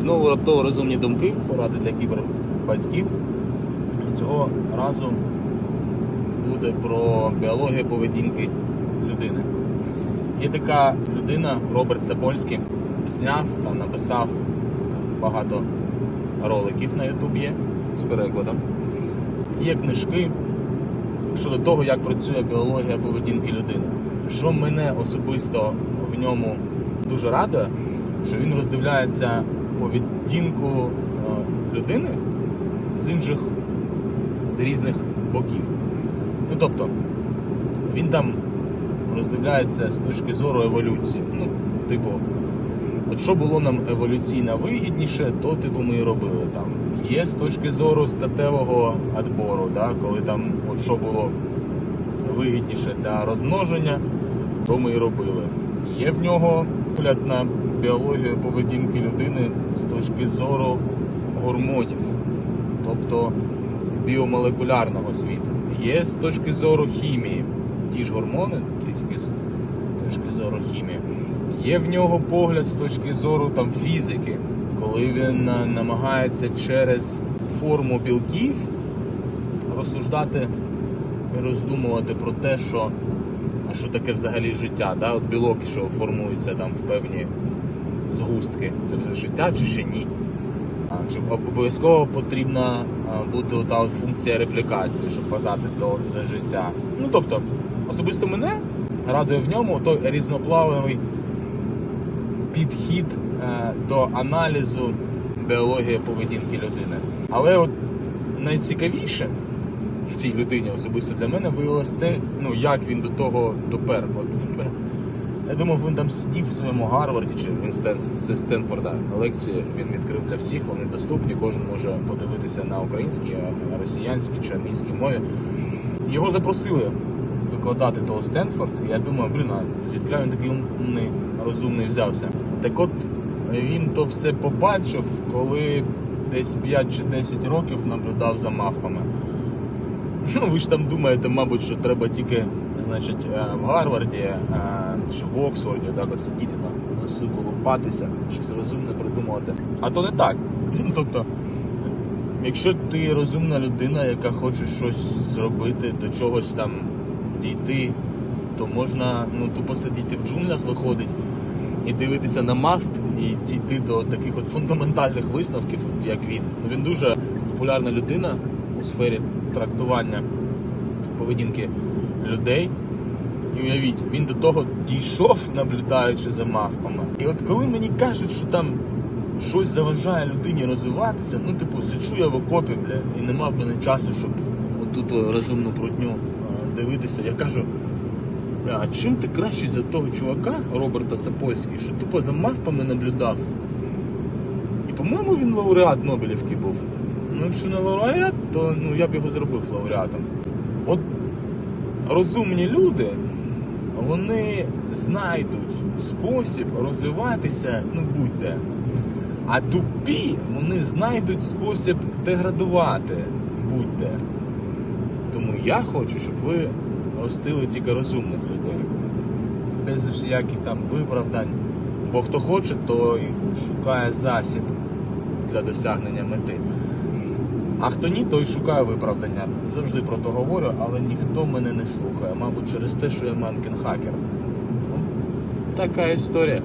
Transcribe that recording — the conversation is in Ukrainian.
Знову раптово розумні думки, поради для кібербатьків. Цього разу буде про біологію поведінки людини. Є така людина, Роберт Сапольський, зняв та написав багато роликів на є з перекладом. Є книжки щодо того, як працює біологія поведінки людини. Що мене особисто в ньому дуже радує, що він роздивляється поведінку е, людини з інших, з різних боків. Ну тобто, він там роздивляється з точки зору еволюції. Ну, типу, от що було нам еволюційно вигідніше, то типу ми і робили там. Є з точки зору статевого відбору, да, коли там от що було вигідніше для розмноження, то ми і робили. Є в нього погляд на біологію поведінки людини з точки зору гормонів, тобто біомолекулярного світу. Є з точки зору хімії, ті ж гормони, тільки з точки зору хімії. Є в нього погляд з точки зору там фізики, коли він е, намагається через форму білків розсуждати і роздумувати про те, що що таке взагалі життя, да? От білок, що формується там в певні згустки. Це вже життя чи ще ні? Чи обов'язково потрібна бути ота от функція реплікації, щоб вважати то за життя. Ну тобто, особисто мене радує в ньому той різноплавовий підхід е, до аналізу біології поведінки людини. Але от найцікавіше в цій людині особисто для мене виявилось те, ну як він до того допер. От, я думав, він там сидів в своєму Гарварді чи він зі Стенфорда лекції він відкрив для всіх, вони доступні, кожен може подивитися на українській, а- росіянській чи англійській мові. Його запросили викладати того Стенфорд, я думаю, блін, а звідки він такий умний, розумний взявся. Так от він то все побачив, коли десь 5 чи 10 років наблюдав за мавпами. Ну, ви ж там думаєте, мабуть, що треба тільки, значить, е, в Гарварді е, чи в Оксфорді так от сидіти там, на сику лупатися, щось розумне придумувати. А то не так. Ну, Тобто, якщо ти розумна людина, яка хоче щось зробити, до чогось там дійти, то можна ну, тупо сидіти в джунглях, виходить, і дивитися на мавп, і дійти до таких от фундаментальних висновків, як він. Він дуже популярна людина у сфері трактування поведінки людей. І уявіть, він до того дійшов, наблюдаючи за мавпами. І от коли мені кажуть, що там щось заважає людині розвиватися, ну, типу, сичу я в окопі, бля, і нема в мене часу, щоб отут розумну прутню дивитися. Я кажу, а чим ти кращий за того чувака, Роберта Сапольський, що тупо за мавпами наблюдав? І, по-моєму, він лауреат Нобелівки був. Ну, якщо не лауреат, то ну, я б його зробив лауреатом. От розумні люди, вони знайдуть спосіб розвиватися, ну будь-де. А тупі вони знайдуть спосіб деградувати будь-де. Тому я хочу, щоб ви ростили тільки розумних людей. Без всяких там виправдань. Бо хто хоче, той шукає засіб для досягнення мети. А хто ні, той шукає виправдання. Завжди про то говорю, але ніхто мене не слухає. Мабуть, через те, що я мамкін хакер. Ну, така історія.